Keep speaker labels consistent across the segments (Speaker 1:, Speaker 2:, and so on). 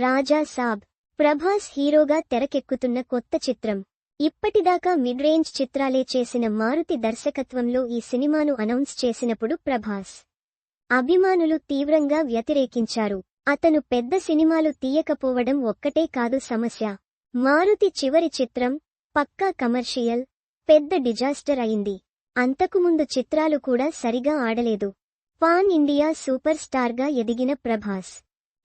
Speaker 1: రాజా సాబ్ ప్రభాస్ హీరోగా తెరకెక్కుతున్న కొత్త చిత్రం. ఇప్పటిదాకా మిడ్ రేంజ్ చిత్రాలే చేసిన మారుతి దర్శకత్వంలో ఈ సినిమాను అనౌన్స్ చేసినప్పుడు ప్రభాస్ అభిమానులు తీవ్రంగా వ్యతిరేకించారు. అతను పెద్ద సినిమాలు తీయకపోవడం ఒక్కటే కాదు సమస్య. మారుతి చివరి చిత్రం పక్కా కమర్షియల్ పెద్ద డిజాస్టర్ అయింది. అంతకుముందు చిత్రాలు కూడా సరిగా ఆడలేదు. పాన్ ఇండియా సూపర్ స్టార్గా ఎదిగిన ప్రభాస్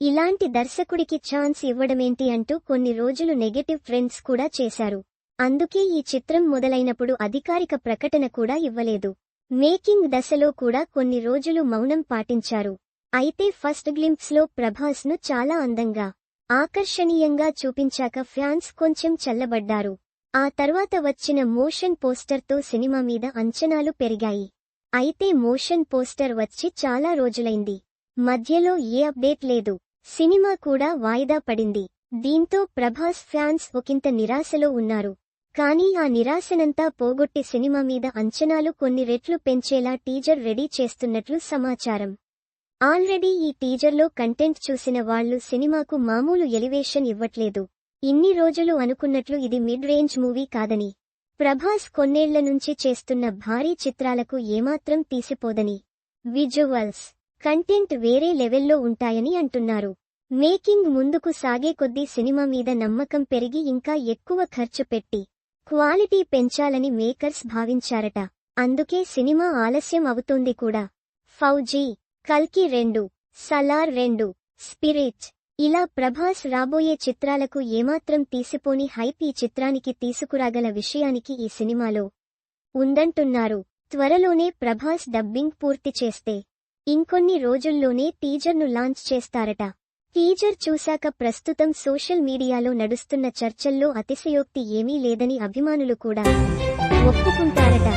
Speaker 1: ఇలాంటి దర్శకుడికి ఛాన్స్ ఇవ్వడమేంటి అంటూ కొన్ని రోజులు నెగటివ్ ఫ్రెండ్స్ కూడా చేశారు. అందుకే ఈ చిత్రం మొదలైనప్పుడు అధికారిక ప్రకటన కూడా ఇవ్వలేదు. మేకింగ్ దశలో కూడా కొన్ని రోజులు మౌనం పాటించారు. అయితే ఫస్ట్ గ్లింప్స్లో ప్రభాస్ను ప్రభాస్ను చాలా అందంగా ఆకర్షణీయంగా చూపించాక ఫ్యాన్స్ కొంచెం చల్లబడ్డారు. ఆ తర్వాత వచ్చిన మోషన్ పోస్టర్తో సినిమా మీద అంచనాలు పెరిగాయి. అయితే మోషన్ పోస్టర్ వచ్చి చాలా రోజులైంది. మధ్యలో ఏ అప్డేట్ లేదు. సినిమా కూడా వాయిదా పడింది. దీంతో ప్రభాస్ ఫ్యాన్స్ ఒకంత నిరాశలో ఉన్నారు. కానీ ఆ నిరాశనంతా పోగొట్టి సినిమా మీద అంచనాలు కొన్ని రెట్లు పెంచేలా టీజర్ రెడీ చేస్తున్నట్లు సమాచారం. ఆల్రెడీ ఈ టీజర్లో కంటెంట్ చూసిన వాళ్ళు సినిమాకు మామూలు ఎలివేషన్ ఇవ్వట్లేదు. ఇన్ని రోజులు అనుకున్నట్లు ఇది మిడ్ రేంజ్ మూవీ కాదని. ప్రభాస్ కొన్నేళ్ళ నుంచి చేస్తున్న భారీ చిత్రాలకు ఏమాత్రం తీసిపోదని. విజువల్స్ కంటెంట్ వేరే లెవెల్లో ఉంటాయని అంటున్నారు. మేకింగ్ ముందుకు సాగే కొద్దీ సినిమా మీద నమ్మకం పెరిగి ఇంకా ఎక్కువ ఖర్చు పెట్టి క్వాలిటీ పెంచాలని మేకర్స్ భావించారట. అందుకే సినిమా ఆలస్యం అవుతోంది కూడా. ఫౌజీ కల్కి రెండు సలార్ రెండు స్పిరిట్. ఇలా ప్రభాస్ రాబోయే చిత్రాలకు ఏమాత్రం తీసిపోని హైప్ ఈ చిత్రానికి తీసుకురాగల విషయానికి ఈ సినిమాలో ఉందంటున్నారు. త్వరలోనే ప్రభాస్ డబ్బింగ్ పూర్తి చేస్తే ఇంకొన్ని రోజుల్లోనే టీజర్ను లాంచ్ చేస్తారట. టీజర్ చూశాక ప్రస్తుతం సోషల్ మీడియాలో నడుస్తున్న చర్చల్లో అతిశయోక్తి ఏమీ లేదని అభిమానులు కూడా ఒప్పుకుంటారట.